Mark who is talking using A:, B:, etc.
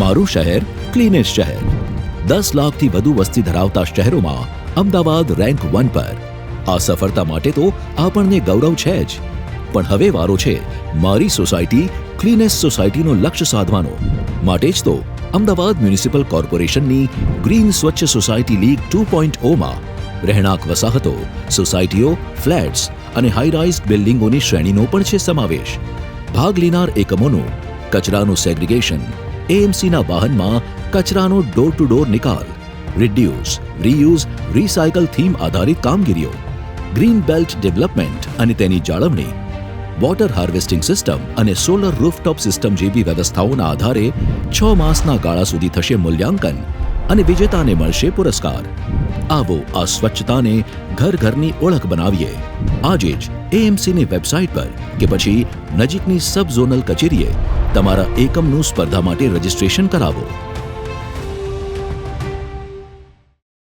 A: મારું શહેર ક્લીનેસ્ટ શહેર. દસ લાખથી વધુ વસ્તી ધરાવતા શહેરોમાં અમદાવાદ રેન્ક વન પર. આ સફળતા માટે તો આપણને ગૌરવ છે જ. પણ હવે વારો છે મારી સોસાયટી, ક્લીનેસ્ટ સોસાયટીનો લક્ષ્ય સાધવાનો. માટે જ તો અમદાવાદ મ્યુનિસિપલ કોર્પોરેશનની green Swachh society league two point ઓમાં રહેણાંક વસાહતો, સોસાયટીઓ, ફ્લેટ્સ અને હાઈરાઇઝ બિલ્ડિંગોની શ્રેણીનો પણ છે સમાવેશ. ભાગ લેનાર એકમોનું કચરાનું સેગ્રિગેશન એએમસીના વાહનમાં કચરાનો ડોર ટુ ડોર નિકાલ રિડ્યુસ રીયુઝ રિસાયકલ થીમ આધારિત કામગીરીઓ ગ્રીન બેલ્ટ ડેવલપમેન્ટ અને તેની જાળવણી વોટર હાર્વેસ્ટિંગ સિસ્ટમ અને સોલર રૂફટોપ સિસ્ટમ જેવી વ્યવસ્થાઓના આધારે છ માસના ગાળા સુધી થશે મૂલ્યાંકન અને વિજેતાને મળશે પુરસ્કાર. આવો આ સ્વચ્છતાને ઘર ઘરની ઓળખ બનાવીએ. આજે જ એએમસીની વેબસાઇટ પર કે પછી નજીકની સબ ઝોનલ કચેરીએ તમારા એકમનું સ્પર્ધા માટે રજિસ્ટ્રેશન કરાવો.